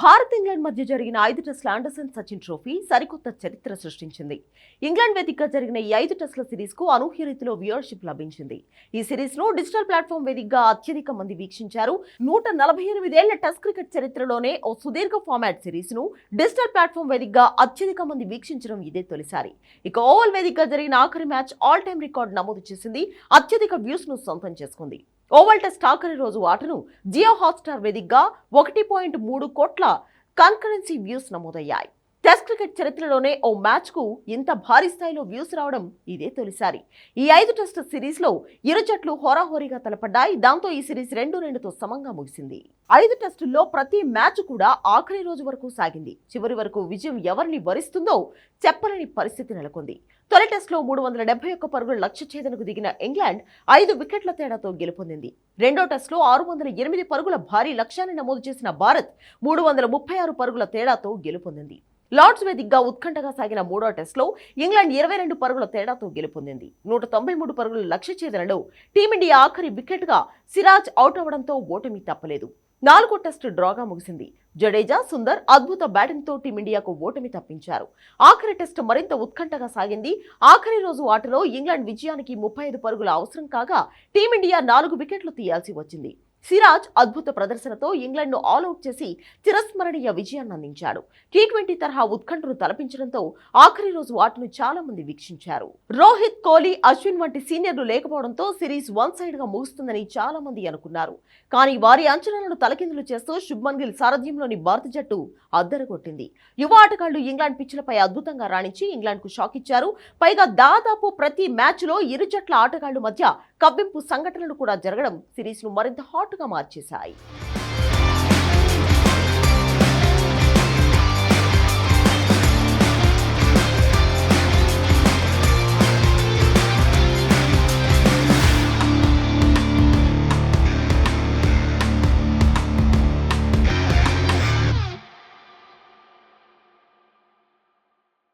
Bharat England మధ్య జరిగిన ఐదు టెస్టుల ఆండర్సన్ సచిన్ ట్రోఫీ సరికొత్త చరిత్ర సృష్టించింది. ఇంగ్లాండ్ వేదికగా జరిగిన ఈ ఐదు టెస్టుల సిరీస్కు అనూహ్య రీతిలో వ్యూయర్షిప్ లభించింది. ఈ సిరీస్ను డిజిటల్ ప్లాట్ఫామ్ వేదికగా అత్యధిక మంది వీక్షించారు. నూట నలభై ఎనిమిదేళ్ళ టెస్ట్ క్రికెట్ చరిత్రలోనే ఓ సుదీర్ఘ ఫార్మాట్ సిరీస్ను డిజిటల్ ప్లాట్ఫామ్ వేదికగా అత్యధిక మంది వీక్షించడం ఇదే తొలిసారి. ఇక ఓవల్ వేదికగా జరిగిన ఆఖరి మ్యాచ్ ఆల్ టైమ్ రికార్డు నమోదు చేసింది. అత్యధిక వ్యూస్ను సొంతం చేసుకుంది. ఓవల్ టెస్ట్ ఆఖరి రోజు ఆటను జియో హాట్స్టార్ వేదికగా ఒకటి పాయింట్ మూడు కోట్ల కన్కరెన్సీ వ్యూస్ నమోదయ్యాయి. టెస్ట్ క్రికెట్ చరిత్రలోనే ఓ మ్యాచ్కు ఇంత భారీ స్థాయిలో వ్యూస్ రావడం ఇదే తొలిసారి. ఈ ఐదు టెస్ట్ సిరీస్లో ఇరు జట్లు హోరాహోరీగా తలపడ్డాయి. దాంతో ఈ సిరీస్ రెండు రెండుతో సమంగా ముగిసింది. ఐదు టెస్టుల్లో ప్రతి మ్యాచ్ కూడా ఆఖరి రోజు వరకు సాగింది. చివరి వరకు విజయం ఎవరిని వరిస్తుందో చెప్పలేని పరిస్థితి నెలకొంది. తొలి టెస్ట్లో మూడు వందల డెబ్బై ఒక్క పరుగుల లక్ష్య ఛేదనకు దిగిన ఇంగ్లాండ్ ఐదు వికెట్ల తేడాతో గెలుపొందింది. రెండో టెస్ట్లో ఆరు వందల ఎనిమిది పరుగుల భారీ లక్ష్యాన్ని నమోదు చేసిన భారత్ మూడు వందల ముప్పై ఆరు పరుగుల తేడాతో గెలుపొందింది. లార్డ్స్ వేదికగా ఉత్కంఠగా సాగిన మూడో టెస్ట్లో ఇంగ్లాండ్ ఇరవై రెండు పరుగుల తేడాతో గెలుపొందింది. నూట తొంభై మూడు పరుగుల లక్ష్య ఛేదనలో టీమిండియా ఆఖరి వికెట్గా సిరాజ్ అవుట్ అవ్వడంతో ఓటమి తప్పలేదు. నాలుగో టెస్టు డ్రాగా ముగిసింది. జడేజా సుందర్ అద్భుత బ్యాటింగ్తో టీమిండియాకు ఓటమి తప్పించారు. ఆఖరి టెస్ట్ మరింత ఉత్కంఠగా సాగింది. ఆఖరి రోజు ఆటలో ఇంగ్లాండ్ విజయానికి ముప్పై ఐదు పరుగుల అవసరం కాగా టీమిండియా నాలుగు వికెట్లు తీయాల్సి వచ్చింది. సిరాజ్ అద్భుత ప్రదర్శనతో ఇంగ్లాండ్ను ఆల్అవుట్ చేసి చిరస్మరణీయ విజయాన్ని అందించాడు. టీ ట్వంటీ తరహా ఉత్కంఠను తలపించడంతో ఆఖరి రోజు ఆటను చాలా మంది వీక్షించారు. రోహిత్ కోహ్లీ అశ్విన్ వంటి సీనియర్లు లేకపోవడంతో సిరీస్ వన్ సైడ్గా ముగుస్తుందని చాలా మంది అనుకున్నారు. కానీ వారి అంచనాలను తలకిందులు చేస్తూ శుభ్మన్ గిల్ సారథ్యంలోని భారత జట్టు అద్దరగొట్టింది. యువ ఆటగాళ్ళు ఇంగ్లాండ్ పిచ్లపై అద్భుతంగా రాణించి ఇంగ్లాండ్కు షాక్ ఇచ్చారు. పైగా దాదాపు ప్రతి మ్యాచ్లో ఇరు జట్ల ఆటగాళ్ళు మధ్య కవ్వింపు సంఘటనలు కూడా జరగడం సిరీస్ను మరింత హాట్గా మార్చేశాయి.